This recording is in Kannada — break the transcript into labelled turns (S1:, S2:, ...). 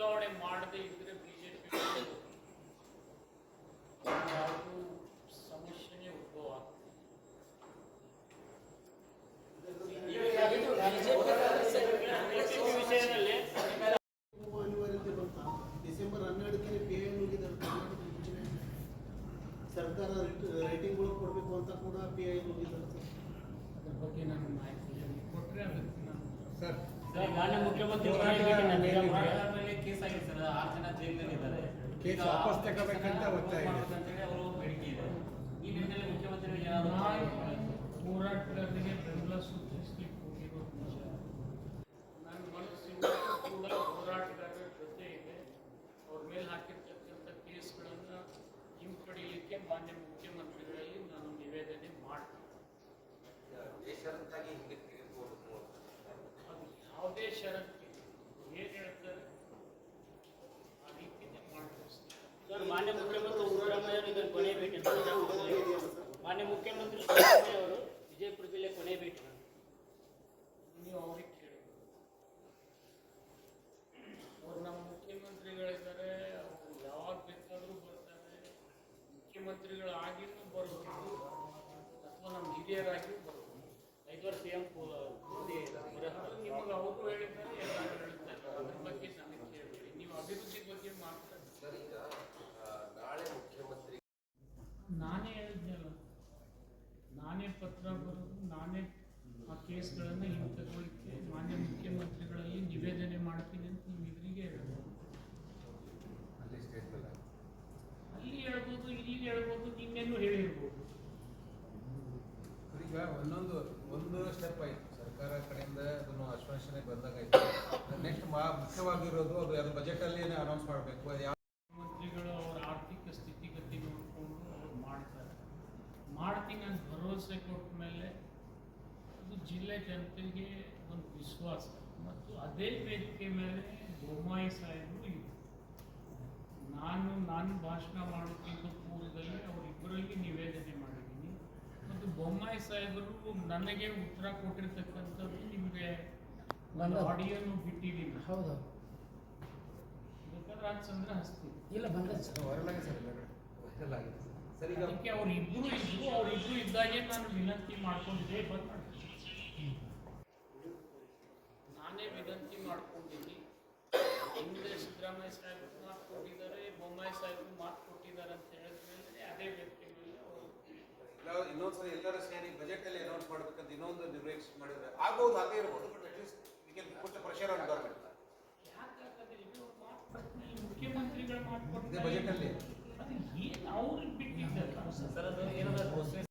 S1: ಮಾಡದೇ ಇದ್ರೆ ಬಿಜೆಪಿ ಯಾವುದೂ ಸಮಸ್ಯೆನೇ ಉದ್ಭವ ವಿಷಯದಲ್ಲಿ
S2: ಹೋಗುವ ಅನಿವಾರ್ಯತೆ ಬಂತ ಡಿಸೆಂಬರ್ ಹನ್ನೆರಡಕ್ಕೆ ಪಿ ಐ ಹೋಗಿದ್ದಾರೆ ಕರ್ನಾಟಕ ಸರ್ಕಾರ ರೇಟಿಂಗ್ಗಳು ಕೊಡಬೇಕು ಅಂತ ಕೂಡ ಪಿ ಐ ಹೋಗಿದ್ದಾರೆ ಸರ್.
S1: ಅದ್ರ ಬಗ್ಗೆ ನಾನು ಮಾಹಿತಿ ಕೊಟ್ಟರೆ ಅದಕ್ಕೆ ನಾನು
S3: ಸರ್
S4: ಮುಖ್ಯಮಂತ್ರಿ ಮೇಲೆ ಕೇಸ್ ಆಗಿದೆ ಸರ್ ಆರು ಜನ ಜೈಲಿನಲ್ಲಿ ಇದ್ದಾರೆ
S3: ಕೇಸ್ ವಾಪಸ್ ತಗೋಬೇಕಂತ ಒತ್ತಾಯ ಇದೆ.
S4: ಅವರು ಬೇಡಿಕೆ ಇದೆ. ಈ ನಿಟ್ಟಿನಲ್ಲಿ ಮುಖ್ಯಮಂತ್ರಿಗಳು ಏನಾದ್ರು
S1: ಹೋರಾಟಗಾರರಿಗೆ ಬೆಂಬಲ ಸೂಚಿಸ್ಲಿಕ್ಕೆ ಹೋಗಿರೋ ನನ್ನ ಕೂಡ ಹೋರಾಟಗಾರರ ಜೊತೆ ಇದೆ. ಅವ್ರ ಮೇಲೆ ಹಾಕಿರ್ತಕ್ಕಂಥ ಕೇಸ್ಗಳನ್ನು ಹಿಂಪಡೆಯಲಿಕ್ಕೆ ಮಾನ್ಯ ಮುಖ್ಯಮಂತ್ರಿಗಳಲ್ಲಿ ನಾನು ನಿವೇದನೆ ಮಾಡ್ತೀನಿ
S5: ಬೇಷರತ್ತಾಗಿ ಹಿಂಗೆ ತೆಗೆದುಕೊಂಡು
S1: ಅದು ಏನು ಹೇಳ್ತಾರೆ ಆ
S4: ಸರ್ ಮಾನ್ಯ ಮುಖ್ಯಮಂತ್ರಿ ಸಿದ್ದರಾಮಯ್ಯ ಅವರು ಇದನ್ನು ಕೊನೆ ಭೇಟಿ ಮಾನ್ಯ ಮುಖ್ಯಮಂತ್ರಿ ಸಿದ್ದರಾಮಯ್ಯ ಅವರು ವಿಜಯಪುರ ಜಿಲ್ಲೆ ಕೊನೆ ಭೇಟಿ
S1: ನೀವು ಅವ್ರಿಗೆ ಕೇಳಿ. ಅವ್ರು ನಮ್ಮ ಮುಖ್ಯಮಂತ್ರಿಗಳಿದ್ದಾರೆ ಅವ್ರು ಯಾವಾಗ ಬೇಕಾದರೂ ಬರ್ತಾರೆ. ಮುಖ್ಯಮಂತ್ರಿಗಳು ಆಗಿನೂ ಬರ್ಬೋದು ಅಥವಾ ನಮ್ಮ ಹಿರಿಯರಾಗಿಯೂ ಬರ್ಬೋದು.
S4: ಐದು ವರ್ಷ ಸಿಎಂ
S1: ಅದು ನಿಮಗೆ ಅವರು ಹೇಳಿದ್ದಾರೆ ಎಲ್ಲರೂ ಹೇಳ್ತಾರೆ ಅದ್ರ ಬಗ್ಗೆ ನನಗೆ ಕೇಳಬೇಡಿ ನೀವು ಅಭಿವೃದ್ಧಿ ಬಗ್ಗೆ ಮಾತಾಡಿ
S5: ಸರ್ ಈಗ ಆ, ನಾಳೆ ಮುಖ್ಯಮಂತ್ರಿ
S1: ನಾನೇ ಹೇಳಿದ್ನಲ್ಲ ನಾನೇ ಪತ್ರ ಬರೆದು ನಾನೇ ಆ ಕೇಸ್ಗಳನ್ನು ಕೇಸ್ ಮಾನ್ಯ ಮುಖ್ಯಮಂತ್ರಿಗಳಲ್ಲಿ ನಿವೇದನೆ ಮಾಡ್ತೀನಿ ಅಂತ ನೀವು ಇವರಿಗೆ ಹೇಳ್ಬೋದು
S3: ಅಲ್ಲಿ
S1: ಹೇಳ್ಬೋದು ಇಲ್ಲಿ ಹೇಳ್ಬೋದು ನಿನ್ನೇನು ಹೇಳಿರ್ಬೋದು.
S3: ಈಗ ಒಂದೊಂದು ಒಂದು ಸ್ಟೆಪ್ ಆಯ್ತು. ಸರ್ಕಾರ ಕಡೆಯಿಂದ ಅದನ್ನು ಆಶ್ವಾಸನೆ ಐತೆ ನೆಕ್ಸ್ಟ್ ಮಾ ಮುಖ್ಯವಾಗಿರೋದು ಅದು ಅದು ಬಜೆಟಲ್ಲಿ ಅನೌನ್ಸ್ ಮಾಡಬೇಕು. ಅದು ಯಾವ
S1: ಮಾಡ್ತೀನಿ ಅಂತ ಭರವಸೆ ಕೊಟ್ಟ ಮೇಲೆ ಅದು ಜಿಲ್ಲೆ ಜನತೆಗೆ ಒಂದು ವಿಶ್ವಾಸ. ಮತ್ತು ಅದೇ ವೇದಿಕೆ ಮೇಲೆ ಬೊಮ್ಮಾಯಿ ಸಾಹೇಬರು ನಾನು ನಾನು ಭಾಷಣ ಮಾಡೋಕ್ಕಿಂತ ಪೂರ್ವದಲ್ಲಿ ಅವರಿಬ್ಬರಲ್ಲಿ ನಿವೇದನೆ ಮಾಡಿದ್ದೀನಿ. ಮತ್ತು ಬೊಮ್ಮಾಯಿ ಸಾಹೇಬರು ನನಗೆ ಉತ್ತರ ಕೊಟ್ಟಿರ್ತಕ್ಕಂಥದ್ದು ನಿಮಗೆ ಒಂದು ಆಡಿಯೋನು ಬಿಟ್ಟಿದ್ದೀನಿ.
S6: ಹೌದು.
S1: ಬೇಕಾದ್ರೆ ಅದು ಸಂಗ್ರಹ ಹಸ್ತಿ
S6: ಇಲ್ಲ ಬಂದ ಸರ್
S3: ವೈರಲ್ ಸರ್ ವೈರಲ್ ಆಗಿದೆ
S5: ಸರ್ ಈಗ
S1: ಅದಕ್ಕೆ ಅವ್ರು ಇಬ್ರು ಇದ್ರು ಅವ್ರು ಖುದ್ದಾಗಿ ನಾನು ವಿನಂತಿ ಮಾಡ್ಕೊಂಡಿದ್ದೆ ಬಂದ್ ನಾನೇ ವಿನಂತಿ ಮಾಡ್ಕೊಂಡಿದ್ದೀನಿ. ಹಿಂದೆ ಸಿದ್ದರಾಮಯ್ಯ ಸಾಹೇಬರು ಮಾತು ಕೊಟ್ಟಿದ್ದಾರೆ ಬೊಮ್ಮಾಯಿ ಸಾಹೇಬರು ಮಾತು ಕೊಟ್ಟಿದ್ದಾರೆ ಅಂತ ಹೇಳಿದ್ಮೇಲೆ ಅದೇ
S3: ವ್ಯಕ್ತಿಗಳಲ್ಲಿ ಇನ್ನೊಂದ್ಸರಿ ಎಲ್ಲರ ಸೇರಿ ಬಜೆಟ್ ಅಲ್ಲಿ ಅನೌನ್ಸ್ ಮಾಡ್ಬೇಕಂತ ಇನ್ನೊಂದು ನಿರ್ವಹಿಸಿ ಮಾಡಿದ್ರೆ ಆಗ್ಬೋದು ಅದೇ ಇರ್ಬೋದು ಪ್ರೆಷರ್ ಆನ್ ಗೌರ್ಮೆಂಟ್
S1: ಮುಖ್ಯಮಂತ್ರಿಗಳು ಮಾಡ್ಕೊಂಡು ಬಜೆಟ್ ಅಲ್ಲಿ. ಅದು ಏನು
S3: ಅವ್ರಿಗೆ
S1: ಬಿಟ್ಟಿದ್ದಲ್ಲ? ಏನಾದ್ರು